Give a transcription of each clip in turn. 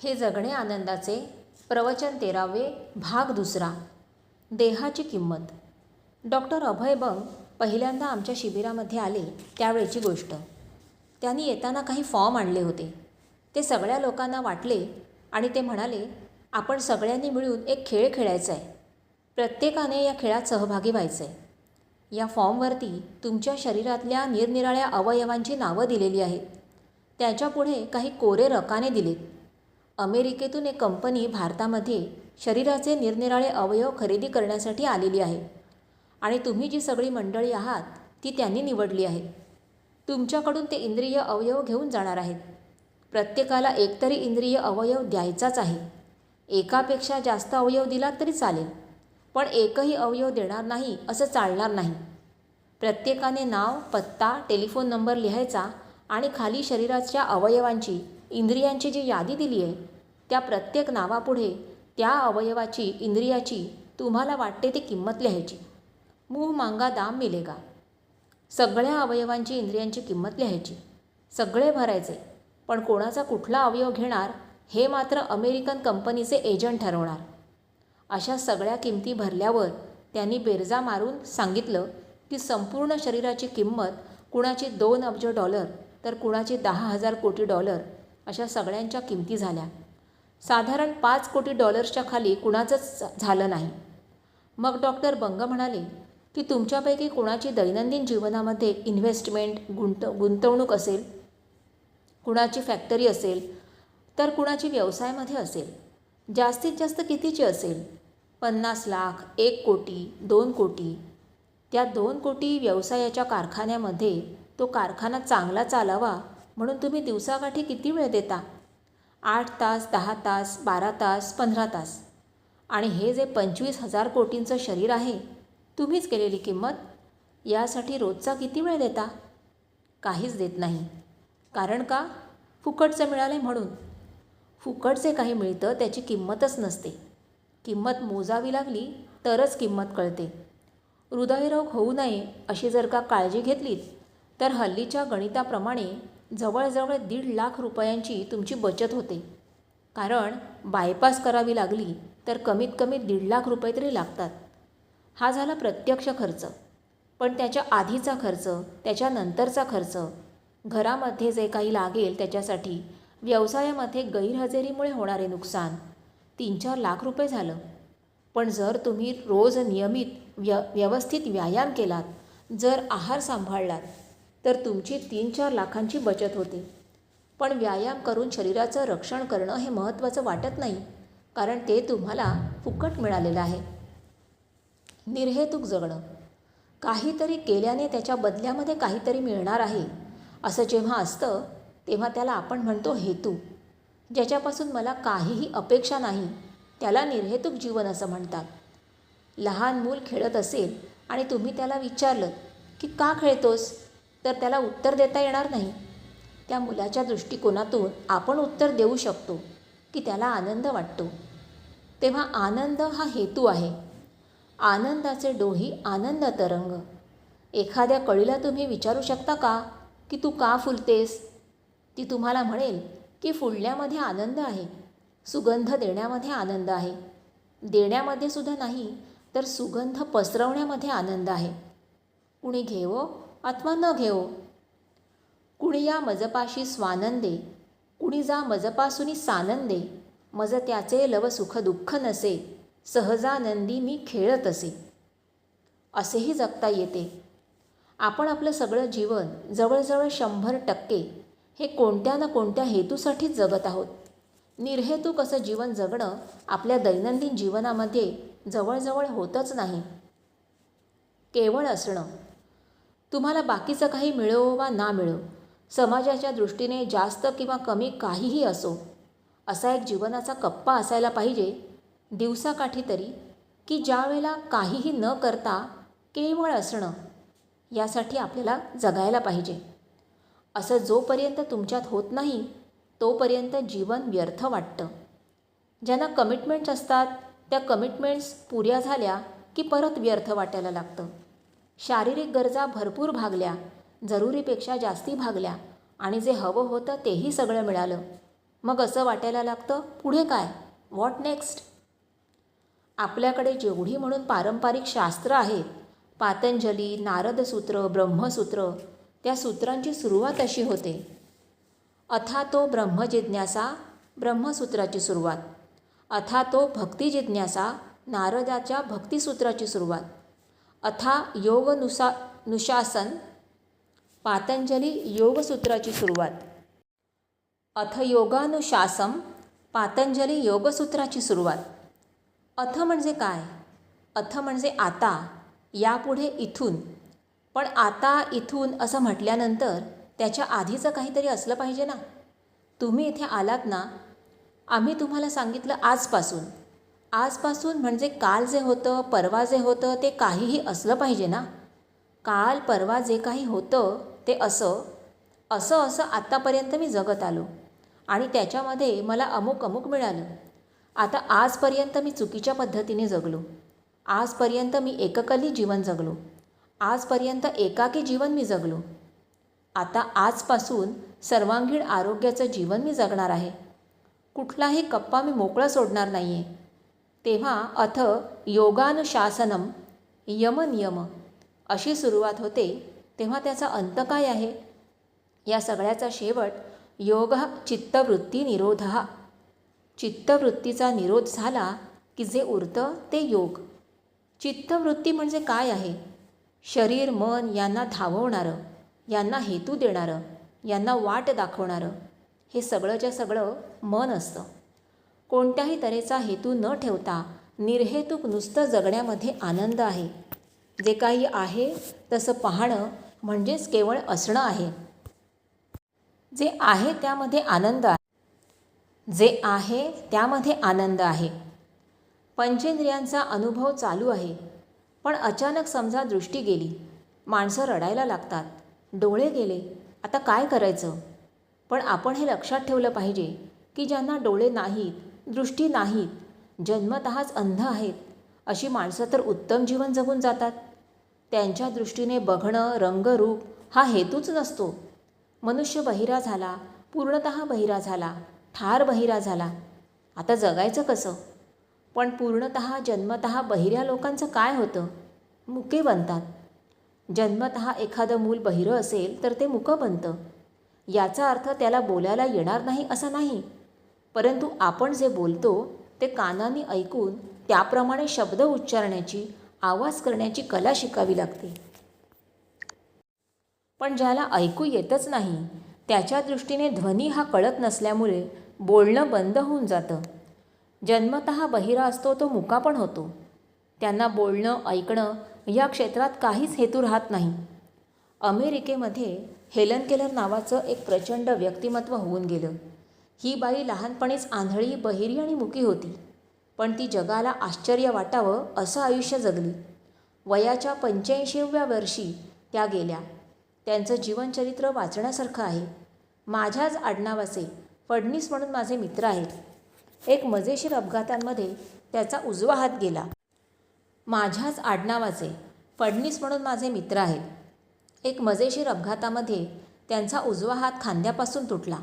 हे जगणे आनंदाचे प्रवचन तेरावे भाग दुसरा. देहाची किंमत. डॉक्टर अभय बंग पहिल्यांदा आमच्या शिबिरामध्ये आले त्यावेळची गोष्ट. त्यांनी येताना काही फॉर्म आणले होते. ते सगळ्या लोकांना वाटले आणि ते म्हणाले आपण सगळ्यांनी मिळून एक खेळ खेळायचा आहे प्रत्येकाने या खेळात सहभागी व्हायचं आहे या फॉर्मवरती तुमच्या शरीरातल्या निरनिराळ्या अवयवांची नावं दिलेली आहेत. त्याच्यापुढे काही कोरे रकाने दिलेत. अमेरिकेतून एक कंपनी भारतामध्ये शरीराचे निरनिराळे अवयव खरेदी करण्यासाठी आलेली आहे. आणि तुम्ही जी सगळी मंडळी आहात ती त्यांनी निवडली आहे. तुमच्याकडून ते इंद्रिय अवयव घेऊन जाणार आहेत. प्रत्येकाला एकतरी इंद्रिय अवयव द्यायचाच आहे. एकापेक्षा जास्त अवयव दिला तरी चालेल पण एकही अवयव देणार नाही असं चालणार नाही. प्रत्येकाने नाव पत्ता टेलिफोन नंबर लिहायचा आणि खाली शरीराच्या अवयवांची इंद्रियांची जी यादी दिली आहे त्या प्रत्येक नावापुढे त्या अवयवाची इंद्रियाची तुम्हाला वाटते ती किंमत लिहायची. मूह मांगा दाम मिलेगा. सगळ्या अवयवांची इंद्रियांची किंमत लिहायची. सगळे भरायचे. पण कोणाचा कुठला अवयव घेणार हे मात्र अमेरिकन कंपनीचे एजंट ठरवणार. अशा सगळ्या किमती भरल्यावर त्यांनी बेरजा मारून सांगितलं की संपूर्ण शरीराची किंमत कुणाची दोन अब्ज डॉलर तर कुणाची दहा हजार कोटी डॉलर अशा सगळ्यांच्या किमती झाल्या. साधारण पाच कोटी डॉलर्सच्या खाली कुणाचंच झालं नाही. मग डॉक्टर बंग म्हणाले की तुमच्यापैकी कुणाची दैनंदिन जीवनामध्ये इन्व्हेस्टमेंट गुंत गुंतवणूक असेल? कुणाची फॅक्टरी असेल? तर कुणाची व्यवसायामध्ये असेल? जास्तीत जास्त कितीची असेल? पन्नास लाख एक कोटी दोन कोटी. त्या दोन कोटी व्यवसायाच्या कारखान्यामध्ये तो कारखाना चांगला चालावा म्हणून तुम्ही दिवसाकाठी किती वेळ देता? आठ तास दहा तास बारा तास पंधरा तास. आणि हे जे पंचवीस हजार कोटींचं शरीर आहे तुम्हीच केलेली किंमत यासाठी रोजचा किती वेळ देता? काहीच देत नाही. कारण का? फुकटचं मिळाले म्हणून. फुकटचे काही मिळतं त्याची किंमतच नसते. किंमत मोजावी लागली तरच किंमत कळते. हृदयरोग होऊ नये अशी जर का काळजी घेतलीत तर हल्लीच्या गणिताप्रमाणे जवळजवळ दीड लाख रुपयांची तुमची बचत होते. कारण बायपास करावी लागली तर कमीत कमी दीड लाख रुपये तरी लागतात. हा झाला प्रत्यक्ष खर्च. पण त्याच्या आधीचा खर्च त्याच्यानंतरचा खर्च घरामध्ये जे काही लागेल त्याच्यासाठी व्यवसायामध्ये गैरहजेरीमुळे होणारे नुकसान तीन चार लाख रुपये झालं. पण जर तुम्ही रोज नियमित व्य व्यवस्थित व्यायाम केलात जर आहार सांभाळलात तर तुमची तीन चार लाखांची बचत होते. पण व्यायाम करून शरीराचं रक्षण करणं हे महत्त्वाचं वाटत नाही कारण ते तुम्हाला फुकट मिळालेलं आहे. निर्हेतुक जगणं. काहीतरी केल्याने त्याच्या बदल्यामध्ये काहीतरी मिळणार आहे असं जेव्हा असतं तेव्हा त्याला आपण म्हणतो हेतू ज्याच्यापासून मला काहीही अपेक्षा नाही त्याला निर्हेतुक जीवन असं म्हणतात. लहान मूल खेळत असेल आणि तुम्ही त्याला विचारलं की का खेळतोस? तर त्याला उत्तर देता येणार नाही. त्या मुलाच्या दृष्टिकोनातून आपण उत्तर देऊ शकतो की त्याला आनंद वाटतो. तेव्हा आनंद हा हेतू आहे. आनंदाचे डोही आनंद तरंग. एखाद्या कळीला तुम्ही विचारू शकता का? की तू का फुलतेस? ती तुम्हाला म्हणेल की फुलण्यामध्ये आनंद आहे. सुगंध देण्यामध्ये आनंद आहे. देण्यामध्ये सुद्धा नाही तर सुगंध पसरवण्यामध्ये आनंद आहे. कुणी घेवो अथवा न घेवो. कुणी या मजपाशी स्वानंदे कुणी जा मजपासुनी सानंदे मज त्याचे लव सुख दुःख नसे सहजानंदी मी खेळत असे. असेही जगता येते. आपण आपलं सगळं जीवन जवळजवळ शंभर टक्के हे कोणत्या ना कोणत्या हेतूसाठीच जगत आहोत. निर्हेतू असं जीवन जगणं आपल्या दैनंदिन जीवनामध्ये जवळजवळ होतच नाही. केवळ असणं. तुम्हाला बाकीचं काही मिळो वा ना मिळो समाजाच्या दृष्टीने जास्त किंवा कमी काहीही असो असा एक जीवनाचा कप्पा असायला पाहिजे दिवसाकाठी तरी की ज्यावेळेला काहीही न करता केवळ असणं यासाठी आपल्याला जगायला पाहिजे. असं जोपर्यंत तुमच्यात होत नाही तोपर्यंत जीवन व्यर्थ वाटतं. ज्यांना कमिटमेंट्स असतात त्या कमिटमेंट्स पुऱ्या झाल्या की परत व्यर्थ वाटायला लागतं. शारीरिक गरजा भरपूर भागल्या जरुरीपेक्षा जास्ती भागल्या आणि जे हवं होतं तेही सगळं मिळालं. मग असं वाटायला लागतं पुढे काय? व्हॉट नेक्स्ट आपल्याकडे जेवढी म्हणून पारंपरिक शास्त्र आहेत पातंजली नारदसूत्र ब्रह्मसूत्र त्या सूत्रांची सुरुवात अशी होते. अथा तो ब्रह्मजिज्ञासा ब्रह्मसूत्राची सुरुवात. अथा तो भक्तिजिज्ञासा नारदाच्या भक्तिसूत्राची सुरुवात. अथा योगनुसा नुशासन पातंजली योगसूत्राची सुरुवात. अथ योगानुशासम पातंजली योगसूत्राची सुरुवात. अथ म्हणजे काय? अथ म्हणजे आता यापुढे इथून. पण आता इथून असं म्हटल्यानंतर त्याच्या आधीचं काहीतरी असलं पाहिजे ना? तुम्ही इथे आलात ना? आम्ही तुम्हाला सांगितलं आजपासून. आजपासून म्हणजे काल जे होतं परवा जे होतं ते काहीही असलं पाहिजे ना? काल परवा जे काही होतं ते असं असं असं आत्तापर्यंत मी जगत आलो. आणि त्याच्यामध्ये मला अमुक अमुक मिळालं. आता आजपर्यंत मी चुकीच्या पद्धतीने जगलो. आजपर्यंत मी एककली जीवन जगलो. आजपर्यंत एकाकी जीवन मी जगलो. आता आजपासून सर्वांगीण आरोग्याचं जीवन मी जगणार आहे. कुठलाही कप्पा मी मोकळा सोडणार नाही आहे तेव्हा अथ योगानुशासनम यमनियम अशी सुरुवात होते. तेव्हा त्याचा अंत काय आहे? या सगळ्याचा शेवट योग चित्तवृत्ती निरोध. हा चित्तवृत्तीचा निरोध झाला की जे उरतं ते योग. चित्तवृत्ती म्हणजे काय आहे? शरीर मन यांना धाववणारं यांना हेतू देणारं यांना वाट दाखवणारं हे सगळंच्या सगळं मन असतं. कोणत्याही तऱ्हेचा हेतू न ठेवता निर्हेतुक नुसतं जगण्यामध्ये आनंद आहे. जे काही आहे तसं पाहणं म्हणजेच केवळ असणं आहे. जे आहे त्यामध्ये आनंद आहे. जे आहे त्यामध्ये आनंद आहे. पंचेंद्रियांचा अनुभव चालू आहे. पण अचानक समजा दृष्टी गेली. माणसं रडायला लागतात. डोळे गेले. आता काय करायचं? पण आपण हे लक्षात ठेवलं पाहिजे की ज्यांना डोळे नाहीत दृष्टी नाहीत जन्मतःच अंध आहेत अशी माणसं तर उत्तम जीवन जगून जातात. त्यांच्या दृष्टीने बघणं रंगरूप हा हेतूच नसतो. मनुष्य बहिरा झाला पूर्णत बहिरा झाला ठार बहिरा झाला. आता जगायचं कसं? पण पूर्णत जन्मत बहिऱ्या लोकांचं काय होतं? मुके बनतात. जन्मत एखादं मूल बहिरं असेल तर ते मुकं बनतं. याचा अर्थ त्याला बोलायला येणार नाही असं नाही. परंतु आपण जे बोलतो ते कानाने ऐकून त्याप्रमाणे शब्द उच्चारण्याची आवाज करण्याची कला शिकावी लागते. पण ज्याला ऐकू येतच नाही त्याच्या दृष्टीने ध्वनी हा कळत नसल्यामुळे बोलणं बंद होऊन जातं. जन्मत बहिरा असतो तो मुका पण होतो. त्यांना बोलणं ऐकणं या क्षेत्रात काहीच हेतू राहत नाही. अमेरिकेमध्ये हेलन केलर नावाचं एक प्रचंड व्यक्तिमत्व होऊन गेलं. ही बाई लहानपणीच आंधळी बहिरी आणि मुकी होती. पण ती जगाला आश्चर्य वाटावं असं आयुष्य जगली. वयाच्या पंच्याऐंशीव्या वर्षी त्या गेल्या. त्यांचं जीवनचरित्र वाचण्यासारखं आहे. माझ्याच आडनावाचे फडणीस म्हणून माझे मित्र आहेत. एक मजेशीर अपघातांमध्ये त्याचा उजवा हात गेला. माझ्याच आडनावाचे फडणीस म्हणून माझे मित्र आहेत. एक मजेशीर अपघातामध्ये त्यांचा उजवा हात खांद्यापासून तुटला.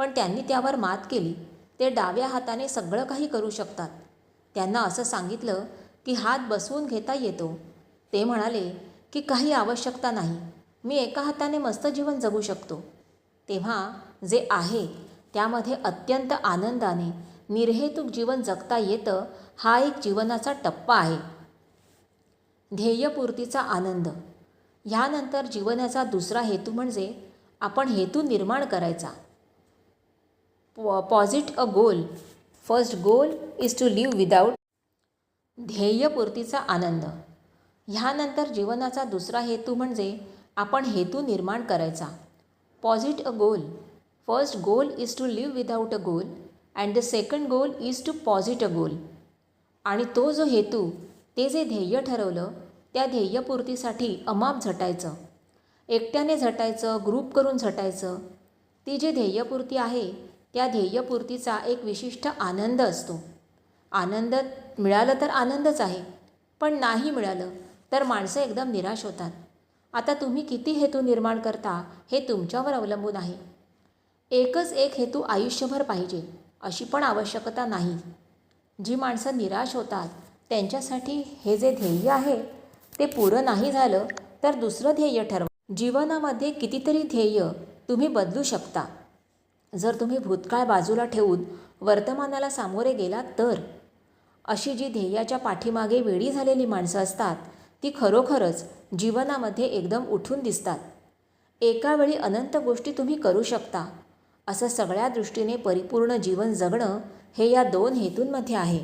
पण त्यांनी त्यावर मात केली. ते डाव्या हाताने सगळं काही करू शकतात. त्यांना असं सांगितलं की हात बसवून घेता येतो. ते म्हणाले की काही आवश्यकता नाही. मी एका हाताने मस्त जीवन जगू शकतो. तेव्हा जे आहे त्यामध्ये अत्यंत आनंदाने निर्हेतुक जीवन जगता येतं हा एक जीवनाचा टप्पा आहे. ध्येयपूर्तीचा आनंद. ह्यानंतर जीवनाचा दुसरा हेतू म्हणजे आपण हेतू निर्माण करायचा. Posit a goal first goal is to live without ध्येयपूर्तीचा आनंद. ह्यानंतर जीवनाचा दुसरा हेतू म्हणजे आपण हेतू निर्माण करायचा. Posit a goal first goal is to live without a goal and the second goal is to posit a goal आणि तो जो हेतू ते जे ध्येय ठरवलं त्या ध्येयपूर्तीसाठी अमाप झटायचं. एकट्याने झटायचं ग्रुप करून झटायचं. ती जी ध्येयपूर्ती आहे त्या ध्येयपूर्तीचा एक विशिष्ट आनंद असतो. आनंद मिळालं तर आनंदच आहे पण नाही मिळालं तर माणसं एकदम निराश होतात. आता तुम्ही किती हेतू निर्माण करता हे तुमच्यावर अवलंबून आहे. एकच एक हेतू आयुष्यभर पाहिजे अशी पण आवश्यकता नाही. जी माणसं निराश होतात त्यांच्यासाठी हे जे ध्येय आहे ते पुरं नाही झालं तर दुसरं ध्येय ठरवा. जीवनामध्ये कितीतरी ध्येय तुम्ही बदलू शकता. जर तुम्ही भूतकाळ बाजूला ठेवून वर्तमानाला सामोरे गेलात तर? अशी जी ध्येयाच्या पाठीमागे वेळी झालेली माणसं असतात ती खरोखरच जीवनामध्ये एकदम उठून दिसतात. एका वेळी अनंत गोष्टी तुम्ही करू शकता. असं सगळ्या दृष्टीने परिपूर्ण जीवन जगणं हे या दोन हेतूंमध्ये आहे.